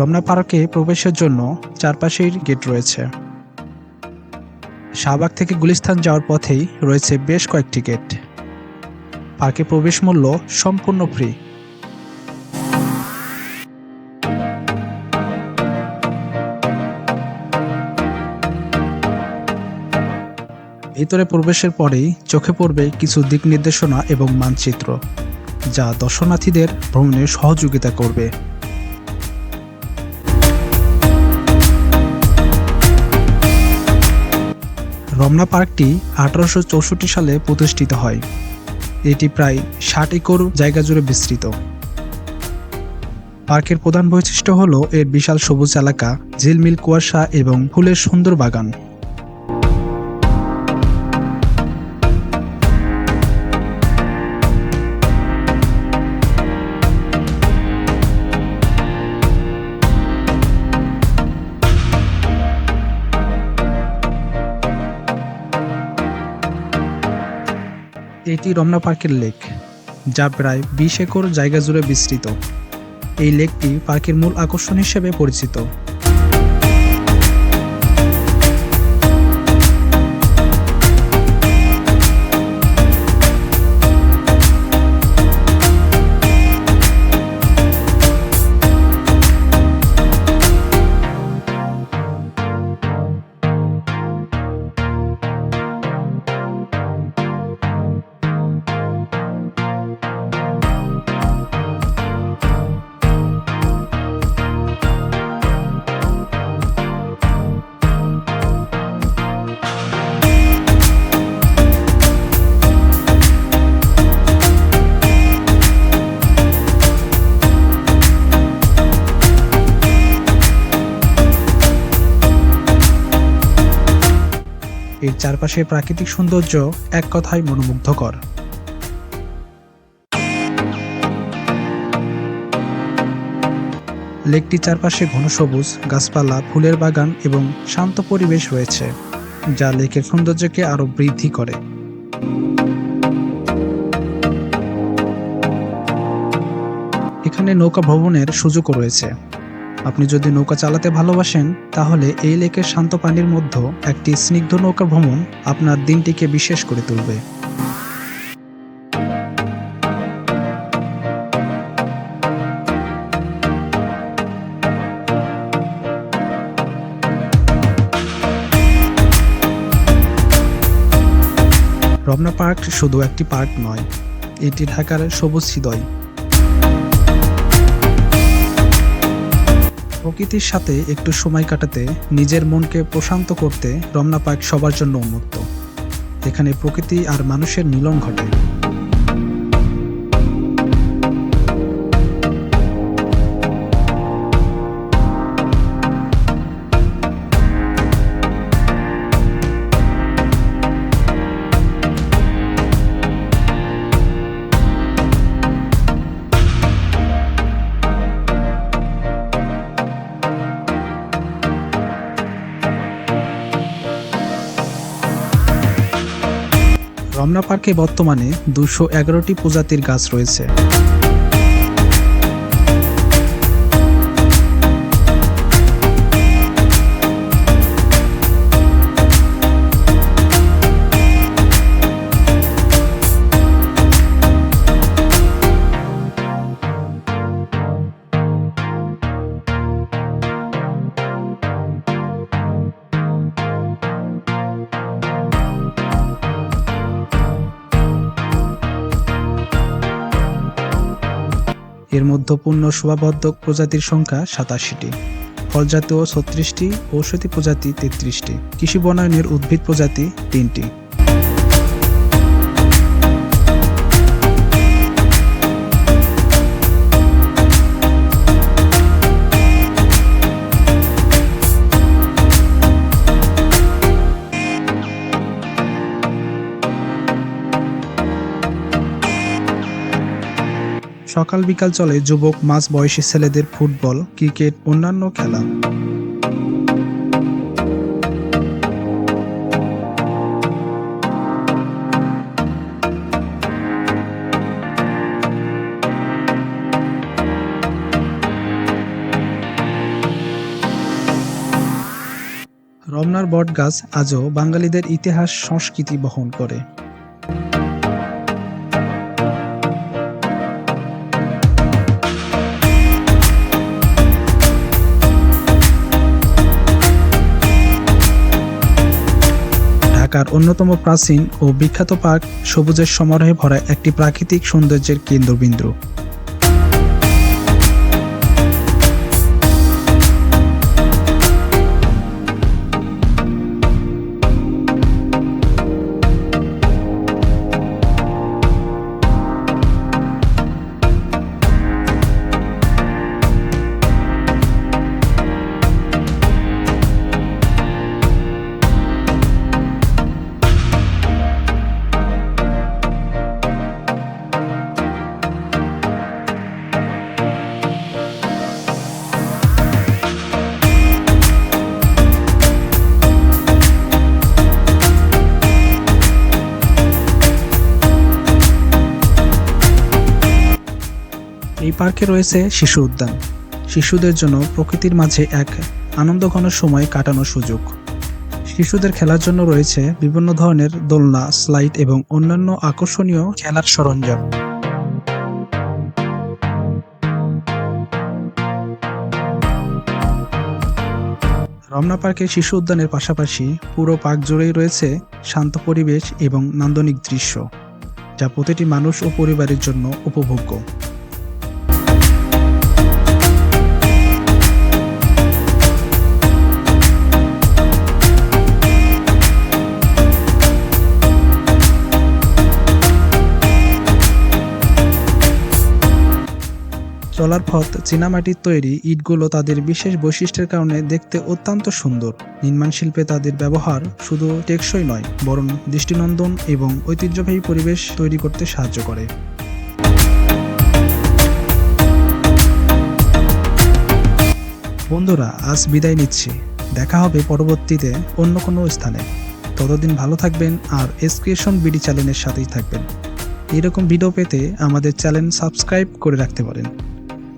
রমনা পার্কে প্রবেশের জন্য চারপাশের গেট রয়েছে। শাহবাগ থেকে গুলিস্তান যাওয়ার পথেই রয়েছে বেশ কয়েকটি গেট। পার্কে প্রবেশ মূল্য সম্পূর্ণ ফ্রি ভিতরে প্রবেশের পরেই চোখে পড়বে কিছু দিক নির্দেশনা এবং মানচিত্র, যা দর্শনার্থীদের ভ্রমণে সহযোগিতা করবে। রমনা পার্কটি আঠারোশো চৌষট্টি সালে প্রতিষ্ঠিত হয়। এটি প্রায় ষাট একর জায়গা জুড়ে বিস্তৃত। পার্কের প্রধান বৈশিষ্ট্য হল এর বিশাল সবুজ এলাকা, ঝিলমিল কুয়াশা এবং ফুলের সুন্দর বাগান। এটি রমনা পার্কের লেক, যা প্রায় বিশ একর জায়গা জুড়ে বিস্তৃত। এই লেকটি পার্কের মূল আকর্ষণ হিসেবে পরিচিত। এর চারপাশে প্রাকৃতিক সৌন্দর্য এক কথায় মনোমুগ্ধকর। লেকটির চারপাশে ঘন সবুজ গাছপালা, ফুলের বাগান এবং শান্ত পরিবেশ রয়েছে, যা লেকের সৌন্দর্যকে আরও বৃদ্ধি করে। এখানে নৌকা ভ্রমণের সুযোগও রয়েছে। আপনি যদি নৌকা চালাতে ভালোবাসেন, তাহলে এই লেকের শান্ত পানির মধ্যে একটি স্নিগ্ধ নৌকা ভ্রমণ আপনার দিনটিকে বিশেষ করে তুলবে। রমনা পার্ক শুধু একটি পার্ক নয়, এটি ঢাকার সবুজ হৃদয়। প্রকৃতির সাথে একটু সময় কাটাতে নিজের মনকে প্রশান্ত করতে রমনা পার্ক সবার জন্য উন্মুক্ত। এখানে প্রকৃতি আর মানুষের মিলন ঘটে। রমনা পার্কে বর্তমানে দুশো এগারোটি প্রজাতির গাছ রয়েছে। এর মধ্যে পূর্ণ শোভাবর্ধক প্রজাতির সংখ্যা সাতাশিটি, ফলজাতীয় ছত্রিশটি, ঔষধি প্রজাতি তেত্রিশটি, কৃষি বনায়নের উদ্ভিদ প্রজাতি তিনটি। সকাল বিকাল চলে যুবক, মাঝ বয়সী ছেলেদের ফুটবল, ক্রিকেট, অন্যান্য খেলা। রমনার বটগাছ আজও বাঙালিদের ইতিহাস, সংস্কৃতি বহন করে। ঢাকার অন্যতম প্রাচীন ও বিখ্যাত পার্ক সবুজের সমারোহে ভরা একটি প্রাকৃতিক সৌন্দর্যের কেন্দ্রবিন্দু। পার্কে রয়েছে শিশু উদ্যান। শিশুদের জন্য প্রকৃতির মাঝে এক আনন্দঘন সময় কাটানোর সুযোগ। শিশুদের খেলার জন্য রয়েছে বিভিন্ন ধরনের দোলনা, স্লাইড এবং অন্যান্য আকর্ষণীয় খেলার সরঞ্জাম। রমনা পার্কে শিশু উদ্যানের পাশাপাশি পুরো পার্ক জুড়েই রয়েছে শান্ত পরিবেশ এবং নান্দনিক দৃশ্য, যা প্রতিটি মানুষ ও পরিবারের জন্য উপভোগ্য। পথ, চীনামাটির তৈরি ইটগুলো তাদের বিশেষ বৈশিষ্ট্যের কারণে দেখতে অত্যন্ত সুন্দর। নির্মাণ শিল্পে তাদের ব্যবহার শুধু টেকসই নয়, বরং দৃষ্টিনন্দন এবং ঐতিহ্যবাহী পরিবেশ তৈরি করতে সাহায্য করে। বন্ধুরা, আজ বিদায় নিচ্ছি। দেখা হবে পরবর্তীতে অন্য কোনো স্থানে। ততদিন ভালো থাকবেন আর এসক্রিয়েশন বিডি চ্যানেলের সাথেই থাকবেন। এরকম ভিডিও পেতে আমাদের চ্যানেল সাবস্ক্রাইব করে রাখতে পারেন।